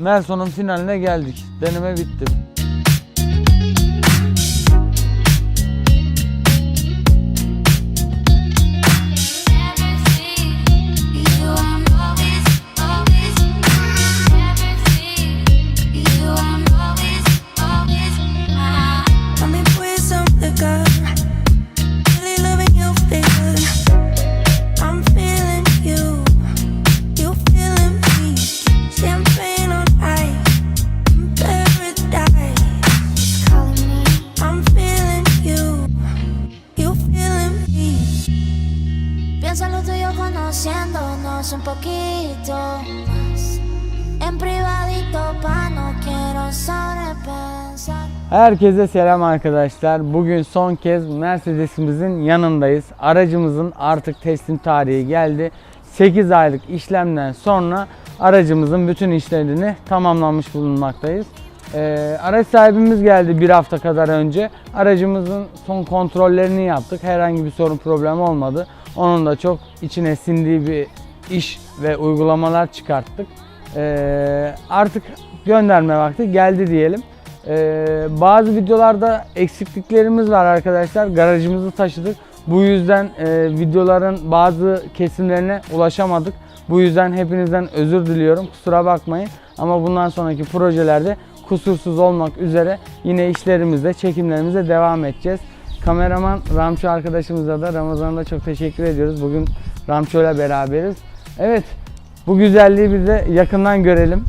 Merson'un finaline geldik. Deneme bitti. Tuyo conociéndonos un poquito más. En privadito, pa' no quiero sobrepensar. Herkese selam arkadaşlar. Bugün son kez Mercedes'imizin yanındayız. Aracımızın artık teslim tarihi geldi. 8 aylık işlemden sonra aracımızın bütün işlerini tamamlanmış bulunmaktayız. Ee, araç sahibimiz geldi bir hafta kadar önce. Aracımızın son kontrollerini yaptık. Herhangi bir sorun problem olmadı. Onun da çok içine sindiği bir iş ve uygulamalar çıkarttık. Ee, artık gönderme vakti geldi diyelim. Ee, bazı videolarda eksikliklerimiz var arkadaşlar. Garajımızı taşıdık. Bu yüzden e, videoların bazı kesimlerine ulaşamadık. Bu yüzden hepinizden özür diliyorum. Kusura bakmayın. Ama bundan sonraki projelerde kusursuz olmak üzere yine işlerimizde, çekimlerimize devam edeceğiz. Kameraman Ramço arkadaşımıza da Ramazan'da çok teşekkür ediyoruz. Bugün Ramço ile beraberiz. Evet, bu güzelliği bir de yakından görelim.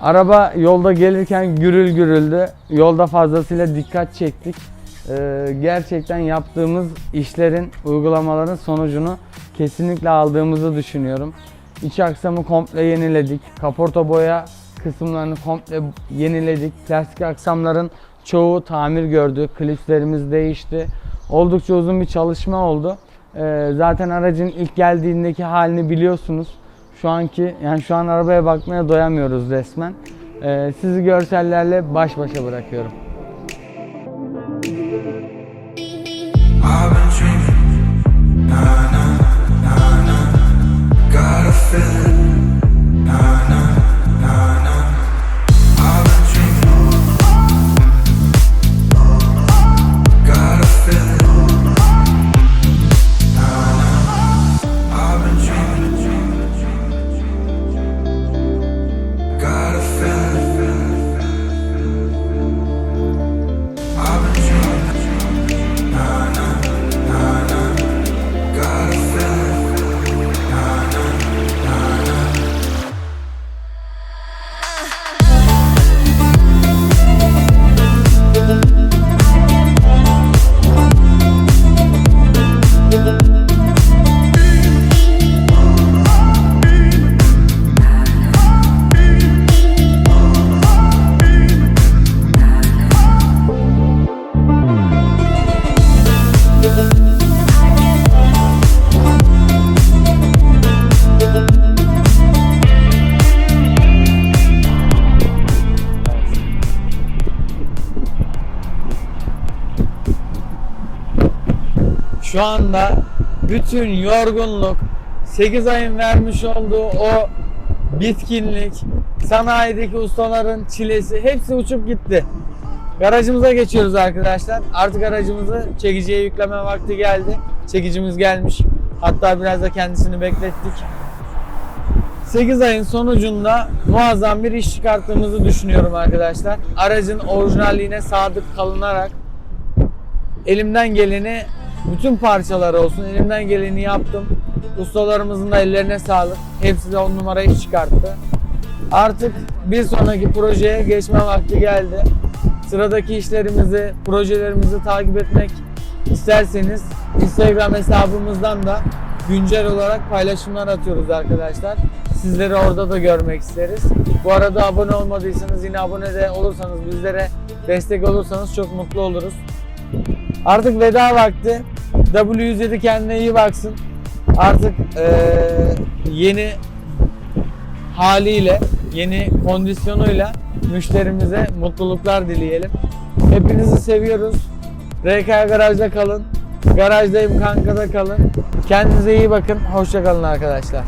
Araba yolda gelirken gürül gürüldü. Yolda fazlasıyla dikkat çektik. Ee, gerçekten yaptığımız işlerin, uygulamaların sonucunu kesinlikle aldığımızı düşünüyorum. İç aksamı komple yeniledik. Kaporta boya kısımlarını komple yeniledik. Plastik aksamların çoğu tamir gördü. Klipslerimiz değişti. Oldukça uzun bir çalışma oldu. Ee, zaten aracın ilk geldiğindeki halini biliyorsunuz. Şu anki yani şu an arabaya bakmaya doyamıyoruz resmen. Ee, sizi görsellerle baş başa bırakıyorum. I've been dreaming, nah, nah, nah, nah. Got a feeling, Şu anda bütün yorgunluk, 8 ayın vermiş olduğu o bitkinlik, sanayideki ustaların çilesi hepsi uçup gitti. Garajımıza geçiyoruz arkadaşlar. Artık aracımızı çekiciye yükleme vakti geldi. Çekicimiz gelmiş. Hatta biraz da kendisini beklettik. 8 ayın sonucunda muazzam bir iş çıkarttığımızı düşünüyorum arkadaşlar. Aracın orijinalliğine sadık kalınarak elimden geleni bütün parçalar olsun elimden geleni yaptım. Ustalarımızın da ellerine sağlık. Hepsi de on numara iş çıkarttı. Artık bir sonraki projeye geçme vakti geldi. Sıradaki işlerimizi, projelerimizi takip etmek isterseniz Instagram hesabımızdan da güncel olarak paylaşımlar atıyoruz arkadaşlar. Sizleri orada da görmek isteriz. Bu arada abone olmadıysanız yine abone de olursanız bizlere destek olursanız çok mutlu oluruz. Artık veda vakti. W107 kendine iyi baksın. Artık eee, yeni haliyle, yeni kondisyonuyla müşterimize mutluluklar dileyelim. Hepinizi seviyoruz. RK Garaj'da kalın. Garajdayım kankada kalın. Kendinize iyi bakın. Hoşça kalın arkadaşlar.